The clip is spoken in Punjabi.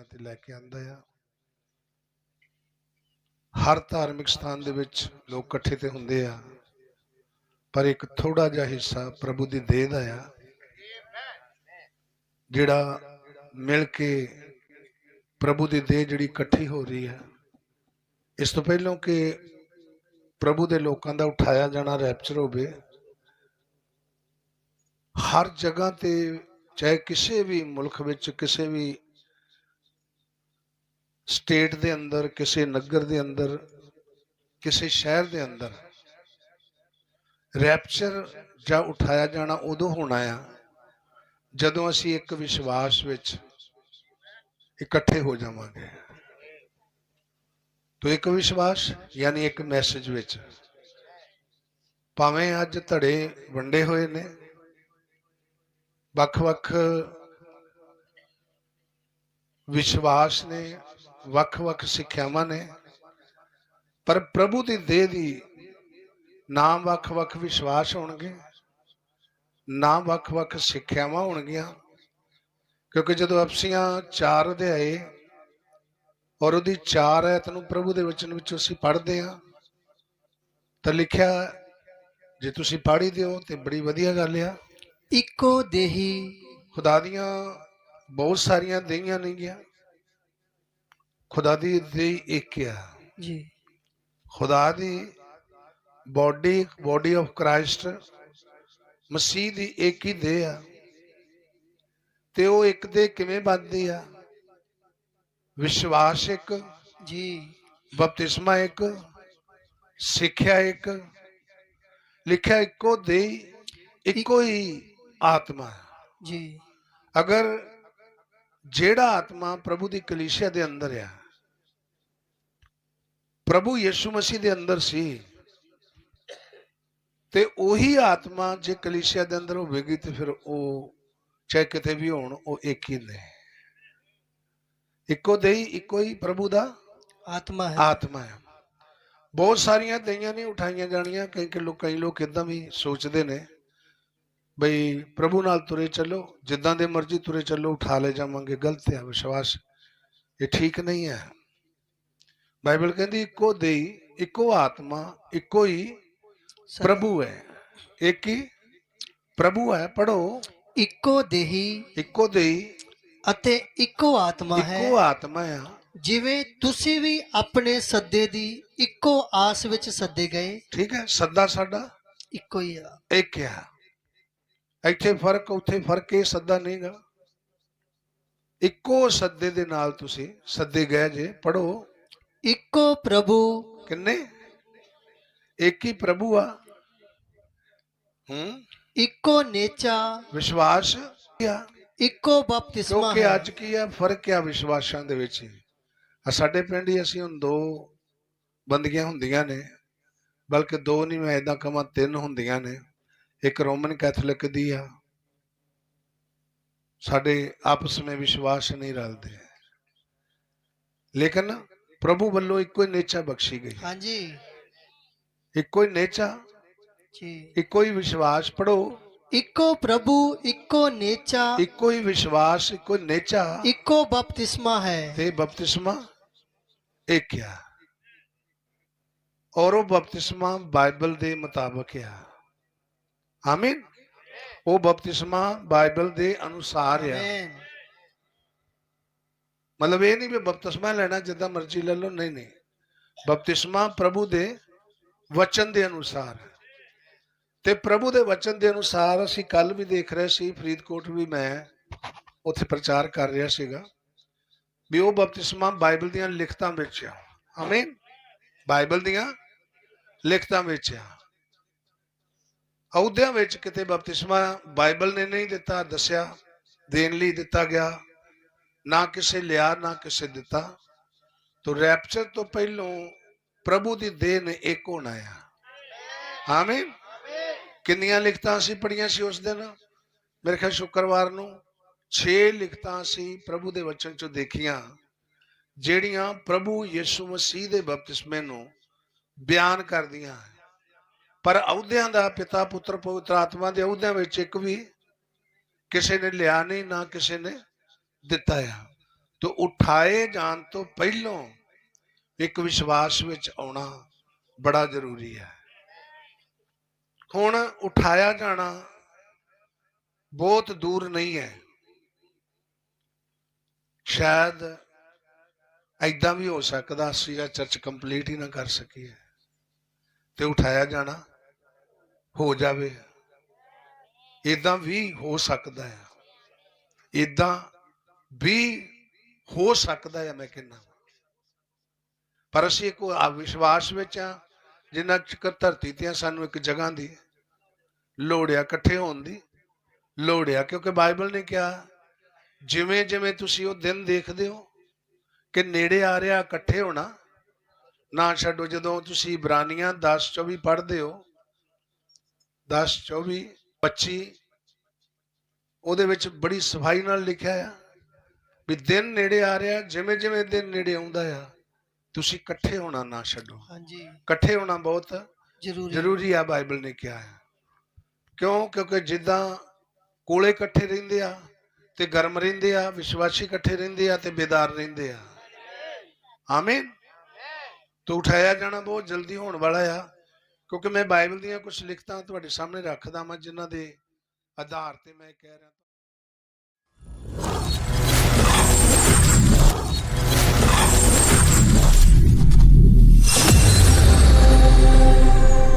ਜਗ੍ਹਾ ਤੇ ਲੈ ਕੇ ਆਂਦਾ ਆ। ਹਰ ਧਾਰਮਿਕ ਸਥਾਨ ਦੇ ਵਿੱਚ ਲੋਕ ਇਕੱਠੇ ਤੇ ਹੁੰਦੇ ਆ। ਪਰ ਇੱਕ ਥੋੜਾ ਜਿਹਾ ਹਿੱਸਾ ਪ੍ਰਭੂ ਦੀ ਦੇਹ ਦਾ ਆ, ਜਿਹੜਾ ਮਿਲ ਕੇ ਪ੍ਰਭੂ ਦੀ ਦੇਹ ਜਿਹੜੀ ਇਕੱਠੀ ਹੋ ਰਹੀ ਹੈ ਇਸ ਤੋਂ ਪਹਿਲਾਂ ਕਿ ਪ੍ਰਭੂ ਦੇ ਲੋਕਾਂ ਦਾ ਉਠਾਇਆ ਜਾਣਾ ਰੈਪਚਰ ਹੋਵੇ, ਹਰ ਜਗ੍ਹਾ ਤੇ ਚਾਹੇ ਕਿਸੇ ਵੀ ਮੁਲਕ ਵਿੱਚ, ਕਿਸੇ ਵੀ ਸਟੇਟ ਦੇ ਅੰਦਰ, ਕਿਸੇ ਨਗਰ ਦੇ ਅੰਦਰ, ਕਿਸੇ ਸ਼ਹਿਰ ਦੇ ਅੰਦਰ ਰੈਪਚਰ ਜਾਂ ਉਠਾਇਆ ਜਾਣਾ ਉਦੋਂ ਹੋਣਾ ਆ, ਜਦੋਂ ਅਸੀਂ ਇੱਕ ਵਿਸ਼ਵਾਸ ਵਿੱਚ ਇਕੱਠੇ ਹੋ ਜਾਵਾਂਗੇ। ਤੋ ਇੱਕ ਵਿਸ਼ਵਾਸ ਯਾਨੀ ਇੱਕ ਮੈਸੇਜ ਵਿੱਚ, ਭਾਵੇਂ ਅੱਜ ਧੜੇ ਵੰਡੇ ਹੋਏ ਨੇ, ਵੱਖ-ਵੱਖ ਵਿਸ਼ਵਾਸ ਨੇ ਵੱਖ-ਵੱਖ ਸਿੱਖਿਆਵਾਂ ਨੇ। ਪਰ ਪ੍ਰਭੂ ਦੀ ਦੇਹ ਦੀ ਨਾਮ ਵੱਖ-ਵੱਖ ਵਿਸ਼ਵਾਸ ਹੋਣਗੇ। ਨਾ ਵੱਖ-ਵੱਖ ਸਿੱਖਿਆਵਾਂ ਹੋਣਗੀਆਂ। ਕਿਉਂਕਿ ਜਦੋਂ ਅਫਸੀਆਂ 4 ਅਧਿਆਏ ਔਰ ਉਹਦੀ 4 ਐਤ ਨੂੰ ਪ੍ਰਭੂ ਦੇ ਵਚਨ ਵਿੱਚ ਅਸੀਂ ਪੜ੍ਹਦੇ ਹਾਂ ਤਾਂ ਲਿਖਿਆ ਜੇ ਤੁਸੀਂ ਪੜ੍ਹੀ ਦਿਓ ਤੇ ਬੜੀ ਵਧੀਆ ਗੱਲ ਆ। ਇੱਕੋ ਦੇਹੀ ਖੁਦਾ ਦੀਆਂ ਬਹੁਤ ਸਾਰੀਆਂ ਦੇਹੀਆਂ ਨਹੀਂ ਗਿਆ ਖੁਦਾ ਦੀ ਦੇਹ ਇੱਕ ਆ। ਜੀ। ਖੁਦਾ ਦੀ ਬਾਡੀ ਬਾਡੀ ਆਫ ਕ੍ਰਾਈਸਟ ਮਸੀਹ ਦੀ ਇੱਕ ਹੀ ਦੇਹ ਆ। ਤੇ ਉਹ ਇੱਕ ਦੇ ਕਿਵੇਂ ਬਣਦੀ ਆ? ਵਿਸ਼ਵਾਸ ਇੱਕ ਜੀ। ਬਪਤਿਸਮਾ ਇੱਕ ਸਿੱਖਿਆ ਇੱਕ ਲਿਖਿਆ ਇੱਕੋ ਦੇ ਇੱਕੋ ਹੀ ਆਤਮਾ। ਜੀ। ਅਗਰ ਜਿਹੜਾ ਆਤਮਾ ਪ੍ਰਭੂ ਦੀ ਕਲੀਸਿਆ ਦੇ ਅੰਦਰ ਆ ਪ੍ਰਭੂ ਯਿਸੂ ਮਸੀਹ ਦੇ ਅੰਦਰ ਸੀ। ਤੇ ਉਹੀ ਆਤਮਾ ਜੇ ਕਲੀਸਿਆ ਦੇ ਅੰਦਰ ਹੋਵੇਗੀ ਤੇ ਫਿਰ ਉਹ ਚਾਹੇ ਕਿਤੇ ਵੀ ਹੋਣ ਉਹ ਇੱਕ ਹੀ ਨੇ। ਇੱਕੋ ਦੇਹੀ ਇੱਕੋ ਹੀ ਪ੍ਰਭੂ ਦਾ ਆਤਮਾ ਹੈ। ਆਤਮਾ ਹੈ। ਬਹੁਤ ਸਾਰੀਆਂ ਦਈਆਂ ਨਹੀਂ ਉਠਾਈਆਂ ਜਾਣੀਆਂ ਕਈ ਕਿ ਲੋਕ ਕਈ ਲੋਕ ਇਦਾਂ ਵੀ ਸੋਚਦੇ ਨੇ ਬਈ ਪ੍ਰਭੂ ਨਾਲ ਤੁਰੇ ਚੱਲੋ ਜਿੱਦਾਂ ਦੇ ਮਰਜ਼ੀ ਤੁਰੇ ਚੱਲੋ ਉਠਾ ਲੈ ਜਾਵਾਂਗੇ ਗਲਤ ਹੈ ਵਿਸ਼ਵਾਸ ਇਹ ਠੀਕ ਨਹੀਂ ਹੈ। ਬਾਈਬਲ ਕਹਿੰਦੀ ਇੱਕੋ ਦੇਈ ਇੱਕੋ ਆਤਮਾ ਇੱਕੋ ਹੀ ਪ੍ਰਭੂ ਹੈ। ਇੱਕ ਹੀ ਪ੍ਰਭੂ ਹੈ ਪੜੋ ਇੱਕੋ ਦੇਹੀ ਇੱਕੋ ਦੇਈ ਅਤੇ ਇੱਕੋ ਆਤਮਾ ਹੈ। ਇੱਕੋ ਆਤਮਾ ਆ। ਜਿਵੇਂ ਤੁਸੀਂ ਵੀ ਆਪਣੇ ਸੱਦੇ ਦੀ ਇੱਕੋ ਆਸ ਵਿੱਚ ਸੱਦੇ ਗਏ ਠੀਕ ਹੈ ਸੱਦਾ ਸਾਡਾ। ਇੱਕੋ ਹੀ ਆ। ਇੱਕ ਆ? ਇੱਥੇ ਫ਼ਰਕ ਉੱਥੇ ਫ਼ਰਕ ਇਹ ਸੱਦਾ ਨਹੀਂਗਾ ਇੱਕੋ ਸੱਦੇ ਦੇ ਨਾਲ ਤੁਸੀਂ ਸੱਦੇ ਗਏ ਜੇ ਪੜੋ ਇੱਕੋ ਪ੍ਰਭੂ। ਕਿੰਨੇ? ਇੱਕ ਹੀ ਪ੍ਰਭੂ ਆ। ਹੂੰ? ਇੱਕੋ ਨੇਚਾ। ਵਿਸ਼ਵਾਸ ਆ। ਇੱਕੋ ਬਪਤਿਸਮਾ ਕਿਉਂਕਿ ਅੱਜ ਕੀ ਆ ਫ਼ਰਕ ਆ ਵਿਸ਼ਵਾਸਾਂ ਦੇ ਵਿੱਚ ਆ ਸਾਡੇ ਪਿੰਡ ਹੀ ਅਸੀਂ ਹੁਣ ਦੋ ਬੰਦਗੀਆਂ ਹੁੰਦੀਆਂ ਨੇ। ਬਲਕਿ ਦੋ ਨਹੀਂ ਮੈਂ ਇਦਾਂ ਕਹਾਂ ਤਿੰਨ ਹੁੰਦੀਆਂ ਨੇ। ਇੱਕ ਰੋਮਨ ਕੈਥੋਲਿਕ ਦੀ ਆ। ਸਾਡੇ ਆਪਸ ਵਿੱਚ ਵਿਸ਼ਵਾਸ ਨਹੀਂ ਰਲਦੇ। ਲੇਕਿਨ ਪ੍ਰਭੂ ਵੱਲੋਂ ਇੱਕੋ ਹੀ ਨੇਚਾ ਬਖਸ਼ੀ ਗਈ ਹਾਂਜੀ ਇੱਕੋ ਹੀ ਨੇਚਾ ਜੀ ਇੱਕੋ ਹੀ ਵਿਸ਼ਵਾਸ ਪੜੋ ਇੱਕੋ ਪ੍ਰਭੂ ਇੱਕੋ ਨੇਚਾ ਇੱਕੋ ਹੀ ਵਿਸ਼ਵਾਸ ਇੱਕੋ ਨੇਚਾ ਇੱਕੋ ਬਪਤਿਸਮਾ ਹੈ ਤੇ ਬਪਤਿਸਮਾ ਇੱਕ ਆ ਔਰ ਉਹ ਬਪਤਿਸਮਾ ਬਾਈਬਲ ਦੇ ਮੁਤਾਬਕ ਆ ਆਮੀਨ ਉਹ ਬਪਤਿਸਮਾ ਬਾਈਬਲ ਦੇ ਅਨੁਸਾਰ ਆ ਆਮੇਨ ਮਤਲਬ ਇਹ ਨਹੀਂ ਵੀ ਬਪਤਿਸਮਾ ਲੈਣਾ ਜਿੱਦਾਂ ਮਰਜ਼ੀ ਲੈ ਲਓ, ਨਹੀਂ ਨਹੀਂ। ਬਪਤਿਸਮਾ ਪ੍ਰਭੂ ਦੇ ਵਚਨ ਦੇ ਅਨੁਸਾਰ ਹੈ। ਤੇ ਪ੍ਰਭੂ ਦੇ ਵਚਨ ਦੇ ਅਨੁਸਾਰ ਅਸੀਂ ਕੱਲ ਵੀ ਦੇਖ ਰਹੇ ਸੀ, ਫਰੀਦਕੋਟ ਵੀ ਮੈਂ ਉੱਥੇ ਪ੍ਰਚਾਰ ਕਰ ਰਿਹਾ ਸੀਗਾ ਵੀ ਉਹ ਬਪਤਿਸਮਾ ਬਾਈਬਲ ਦੀਆਂ ਲਿਖਤਾਂ ਵਿੱਚ ਆ। ਆਮੀਨ ਬਾਈਬਲ ਦੀਆਂ ਲਿਖਤਾਂ ਵਿੱਚ ਆ। ਅਹੁਦਿਆਂ ਵਿੱਚ ਕਿਤੇ ਬਪਤਿਸਮਾ ਬਾਈਬਲ ਨੇ ਨਹੀਂ ਦਿੱਤਾ, ਦੱਸਿਆ, ਦੇਣ ਲਈ ਦਿੱਤਾ ਗਿਆ। ਨਾ ਕਿਸੇ ਲਿਆ, ਨਾ ਕਿਸੇ ਦਿੱਤਾ। ਤੋ ਰੈਪਚਰ ਤੋਂ ਪਹਿਲੋਂ ਪ੍ਰਭੂ ਦੀ ਦੇਹ ਨੇ ਇੱਕ ਹੋਣਾ ਆ ਆਮੀਨ। ਕਿੰਨੀਆਂ ਲਿਖਤਾਂ ਅਸੀਂ ਪੜੀਆਂ ਸੀ ਉਸ ਦਿਨ? ਮੇਰੇ ਖਿਆਲ ਸ਼ੁੱਕਰਵਾਰ ਨੂੰ 6 ਲਿਖਤਾਂ ਅਸੀਂ ਪ੍ਰਭੂ ਦੇ ਵਚਨ ਚੋਂ ਦੇਖੀਆਂ, ਜਿਹੜੀਆਂ ਪ੍ਰਭੂ ਯਿਸੂ ਮਸੀਹ ਦੇ ਬਪਤਿਸਮੇ ਨੂੰ ਬਿਆਨ ਕਰਦੀਆਂ ਪਰ ਅਹੁਦਿਆਂ ਦਾ ਪਿਤਾ, ਪੁੱਤਰ, ਪਵਿੱਤਰ ਆਤਮਾ ਦੇ ਅਹੁਦਿਆਂ ਵਿੱਚ ਇੱਕ ਵੀ ਕਿਸੇ ਨੇ ਲਿਆ ਨਹੀਂ, ਨਾ ਕਿਸੇ ਨੇ ਦਿੱਤਾ ਆ। ਤੇ ਉਠਾਏ ਜਾਣ ਤੋਂ ਪਹਿਲਾਂ ਇੱਕ ਵਿਸ਼ਵਾਸ ਵਿੱਚ ਆਉਣਾ ਬੜਾ ਜ਼ਰੂਰੀ ਹੈ। ਹੁਣ ਉਠਾਇਆ ਜਾਣਾ ਬਹੁਤ ਦੂਰ ਨਹੀਂ ਹੈ। ਸ਼ਾਇਦ ਐਦਾਂ ਵੀ ਹੋ ਸਕਦਾ ਸੀ ਆ ਚਰਚ ਕੰਪਲੀਟ ਹੀ ਨਾ ਕਰ ਸਕੀਏ ਤੇ ਉਠਾਇਆ ਜਾਣਾ ਹੋ ਜਾਵੇ। ਇਦਾਂ ਵੀ ਹੋ ਸਕਦਾ ਹੈ ਇਦਾਂ ਵੀ ਹੋ ਸਕਦਾ ਹੈ, ਮੈਂ ਕਹਿੰਦਾ ਪਰ ਅਸੀਂ ਇੱਕ ਆ ਵਿਸ਼ਵਾਸ ਵਿੱਚ ਆ ਜਿੰਨਾ ਚਿਕਰ ਧਰਤੀ ਤੇ ਆ, ਸਾਨੂੰ ਇੱਕ ਜਗ੍ਹਾ ਦੀ ਲੋੜ ਆ, ਇਕੱਠੇ ਹੋਣ ਦੀ ਲੋੜ ਆ। ਕਿਉਂਕਿ ਬਾਈਬਲ ਨੇ ਕਿਹਾ, ਜਿਵੇਂ ਜਿਵੇਂ ਤੁਸੀਂ ਉਹ ਦਿਨ ਦੇਖਦੇ ਹੋ ਕਿ ਨੇੜੇ ਆ ਰਿਹਾ, ਇਕੱਠੇ ਹੋਣਾ, ਨਾ ਛੱਡੋ, ਜਦੋਂ ਤੁਸੀਂ ਇਬਰਾਨੀਆਂ 10 24 ਪੜ੍ਹਦੇ ਹੋ 10 24 25 ਉਹਦੇ ਵਿੱਚ ਬੜੀ ਸਫ਼ਾਈ ਨਾਲ ਲਿਖਿਆ ਆ ਵੀ ਦਿਨ ਨੇੜੇ ਆ ਰਿਹਾ ਜਿਵੇਂ ਜਿਵੇਂ ਦਿਨ ਨੇੜੇ ਆਉਂਦਾ ਆ ਤੁਸੀਂ ਇਕੱਠੇ ਹੋਣਾ ਨਾ ਛੱਡੋ। ਹਾਂਜੀ। ਇਕੱਠੇ ਹੋਣਾ ਬਹੁਤ ਜ਼ਰੂਰੀ। ਜ਼ਰੂਰੀ ਆ ਬਾਈਬਲ ਨੇ ਕਿਹਾ ਹੈ ਕਿਉਂ? ਕਿਉਂਕਿ ਜਿੱਦਾਂ ਕੋਲੇ ਇਕੱਠੇ ਰਹਿੰਦੇ ਆ ਤੇ ਗਰਮ ਰਹਿੰਦੇ ਆ ਵਿਸ਼ਵਾਸੀ ਇਕੱਠੇ ਰਹਿੰਦੇ ਆ ਤੇ ਬੇਦਾਰ ਰਹਿੰਦੇ ਆ। ਆਮੀਨ। ਤੋ ਉਠਾਇਆ ਜਾਣਾ ਬਹੁਤ ਜਲਦੀ ਹੋਣ ਵਾਲਾ ਆ ਕਿਉਂਕਿ ਮੈਂ ਬਾਈਬਲ ਦੀਆਂ ਕੁਝ ਲਿਖਤਾਂ ਤੁਹਾਡੇ ਸਾਹਮਣੇ ਰੱਖਦਾ ਮੈਂ ਜਿਨ੍ਹਾਂ ਦੇ ਆਧਾਰ ਤੇ ਮੈਂ ਕਹਿ ਰਿਹਾ।